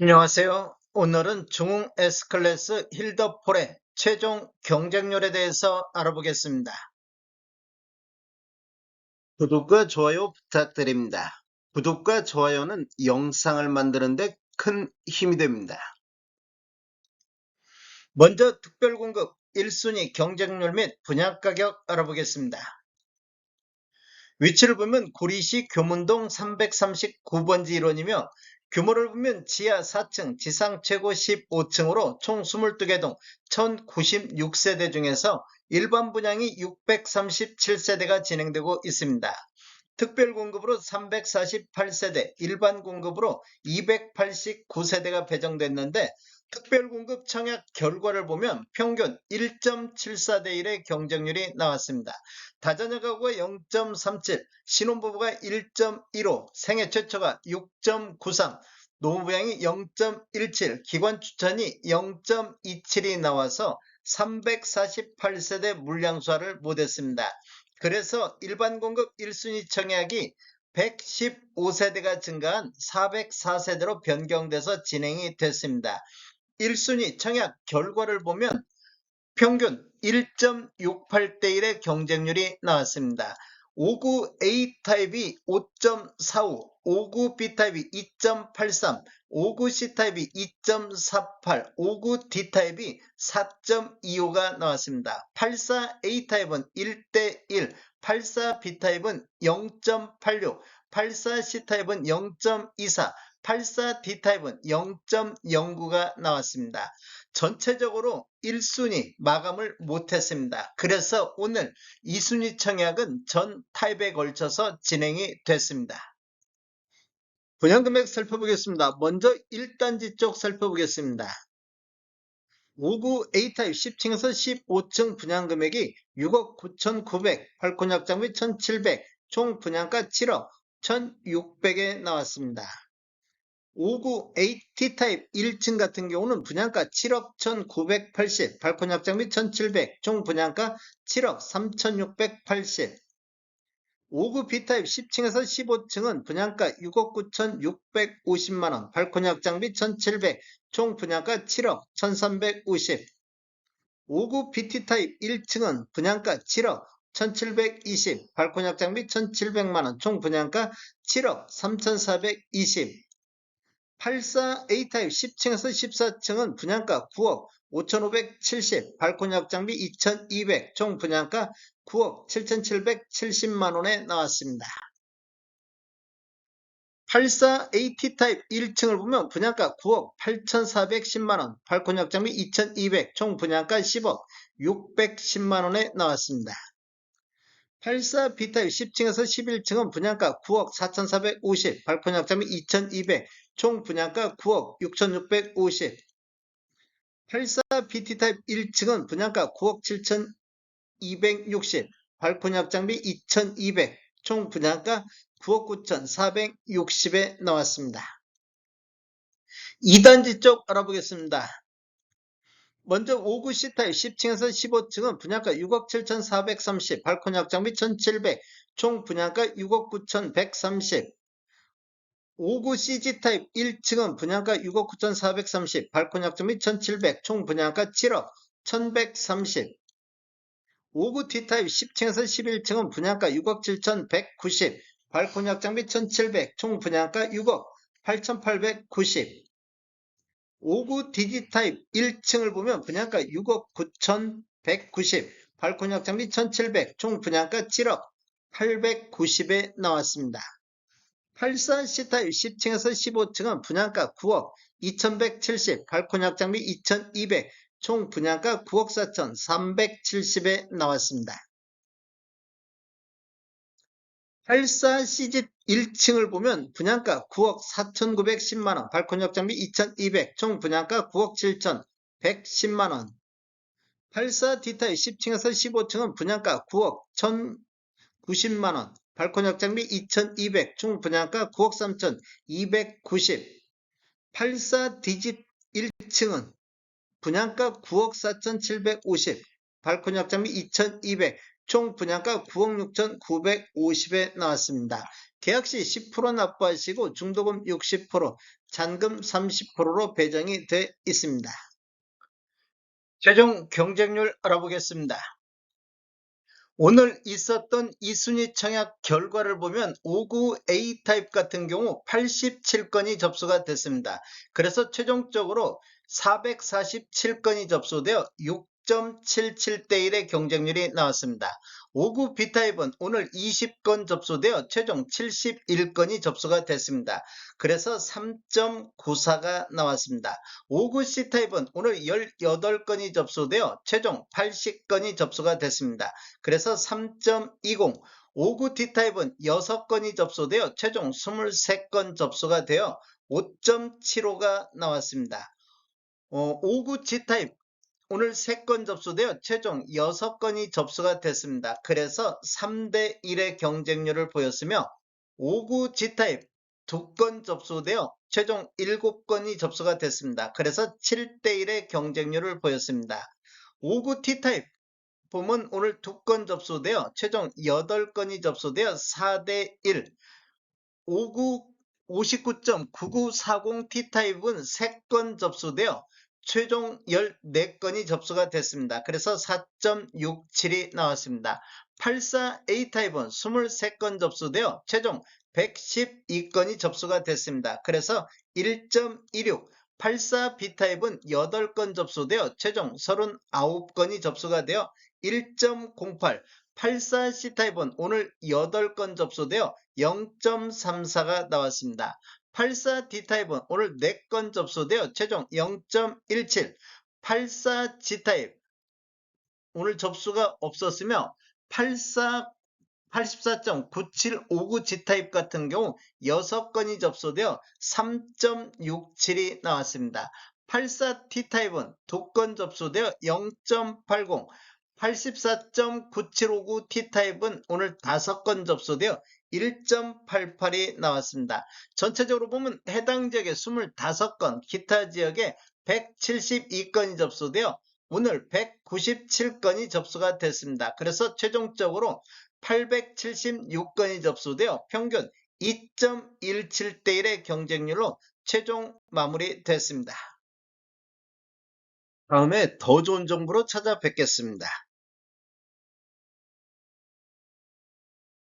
안녕하세요. 오늘은 중흥 S클래스 힐더폴의 최종 경쟁률에 대해서 알아보겠습니다. 구독과 좋아요 부탁드립니다. 구독과 좋아요는 영상을 만드는데 큰 힘이 됩니다. 먼저 특별공급 1순위 경쟁률 및 분양가격 알아보겠습니다. 위치를 보면 구리시 교문동 339번지 1원이며 규모를 보면 지하 4층, 지상 최고 15층으로 총 22개 동 1096세대 중에서 일반 분양이 637세대가 진행되고 있습니다. 특별 공급으로 348세대, 일반 공급으로 289세대가 배정됐는데 특별 공급 청약 결과를 보면 평균 1.74 대 1의 경쟁률이 나왔습니다. 다자녀 가구가 0.37, 신혼부부가 1.15, 생애 최초가 6.93, 노부양이 0.17, 기관 추천이 0.27이 나와서 348세대 물량수화를 못했습니다. 그래서 일반 공급 1순위 청약이 115세대가 증가한 404세대로 변경돼서 진행이 됐습니다. 1순위 청약 결과를 보면 평균 1.68대 1의 경쟁률이 나왔습니다. 59 A타입이 5.45, 59 B타입이 2.83, 59 C타입이 2.48, 59 D타입이 4.25가 나왔습니다. 84 A타입은 1대 1, 84 B타입은 0.86, 84 C타입은 0.24, 84 D타입은 0.09가 나왔습니다. 전체적으로 1순위 마감을 못했습니다. 그래서 오늘 2순위 청약은 전 타입에 걸쳐서 진행이 됐습니다. 분양금액 살펴보겠습니다. 먼저 1단지 쪽 살펴보겠습니다. 59 A타입 10층에서 15층 분양금액이 6억 9,900, 발코니 확장 및 1,700, 총 분양가 7억 1,600에 나왔습니다. 59 AT타입 1층 같은 경우는 분양가 7억 1980, 발코니 확장 및 1700, 총 분양가 7억 3680. 59 B타입 10층에서 15층은 분양가 6억 9650만원, 발코니 확장 및 1700, 총 분양가 7억 1350. 59 BT타입 1층은 분양가 7억 1720, 발코니 확장 및 1700만원, 총 분양가 7억 3420. 84 A타입 10층에서 14층은 분양가 9억 5,570, 발코니 확장비 2,200, 총 분양가 9억 7,770만원에 나왔습니다. 84 AT타입 1층을 보면 분양가 9억 8,410만원, 발코니 확장비 2,200, 총 분양가 10억 610만원에 나왔습니다. 84 B타입 10층에서 11층은 분양가 9억 4,450, 발코니 확장비 2,200, 총 분양가 9억 6,650. 84 BT타입 1층은 분양가 9억 7,260, 발코니 확장비 2,200, 총 분양가 9억 9,460에 나왔습니다. 2단지 쪽 알아보겠습니다. 먼저 59 C타입 10층에서 15층은 분양가 6억 7,430, 발코니 확장비 1,700, 총 분양가 6억 9,130. 59 CG타입 1층은 분양가 6억 9,430, 발코니 확장 및 1,700, 총 분양가 7억 1,130. 59 D타입 10층에서 11층은 분양가 6억 7,190, 발코니 확장 및 1,700, 총 분양가 6억 8,890. 59 DG타입 1층을 보면 분양가 6억 9,190, 발코니 확장 및 1,700, 총 분양가 7억 890에 나왔습니다. 84 C타입 10층에서 15층은 분양가 9억 2,170, 발코니 확장 및 2,200, 총 분양가 9억 4,370에 나왔습니다. 84 CG 1층을 보면 분양가 9억 4,910만원, 발코니 확장비 2,200, 총 분양가 9억 7,110만원. 84 D타입 10층에서 15층은 분양가 9억 1,090만원, 발코니 확장비 2,200, 총 분양가 9억 3,290. 84 디짓 1층은 분양가 9억 4,750, 발코니 확장비 2,200, 총 분양가 9억 6,950에 나왔습니다. 계약 시 10% 납부하시고 중도금 60%, 잔금 30%로 배정이 돼 있습니다. 최종 경쟁률 알아보겠습니다. 오늘 있었던 2순위 청약 결과를 보면 59 A타입 같은 경우 87건이 접수가 됐습니다. 그래서 최종적으로 447건이 접수되어 6.77대 1의 경쟁률이 나왔습니다. 59 B타입은 오늘 20건 접수되어 최종 71건이 접수가 됐습니다. 그래서 3.94가 나왔습니다. 59 C타입은 오늘 18건이 접수되어 최종 80건이 접수가 됐습니다. 그래서 3.20 59 D타입은 6건이 접수되어 최종 23건 접수가 되어 5.75가 나왔습니다. 어, 59 G타입 오늘 3건 접수되어 최종 6건이 접수가 됐습니다. 그래서 3대 1의 경쟁률을 보였으며 59 G타입 2건 접수되어 최종 7건이 접수가 됐습니다. 그래서 7대 1의 경쟁률을 보였습니다. 59 T타입 보면 오늘 2건 접수되어 최종 8건이 접수되어 4대 1 59 59.9940 T타입은 3건 접수되어 최종 14건이 접수가 됐습니다. 그래서 4.67이 나왔습니다. 84A타입은 23건 접수되어 최종 112건이 접수가 됐습니다. 그래서 1.16 84B타입은 8건 접수되어 최종 39건이 접수가 되어 1.08 84C타입은 오늘 8건 접수되어 0.34가 나왔습니다. 84D타입은 오늘 4건 접수되어 최종 0.17 84G타입. 오늘 접수가 없었으며 84 84.9759G타입 같은 경우 6건이 접수되어 3.67이 나왔습니다. 84T타입은 2건 접수되어 0.80 84.9759T타입은 오늘 5건 접수되어 1.88이 나왔습니다. 전체적으로 보면 해당 지역에 25건, 기타 지역에 172건이 접수되어 오늘 197건이 접수가 됐습니다. 그래서 최종적으로 876건이 접수되어 평균 2.17대 1의 경쟁률로 최종 마무리됐습니다. 다음에 더 좋은 정보로 찾아뵙겠습니다.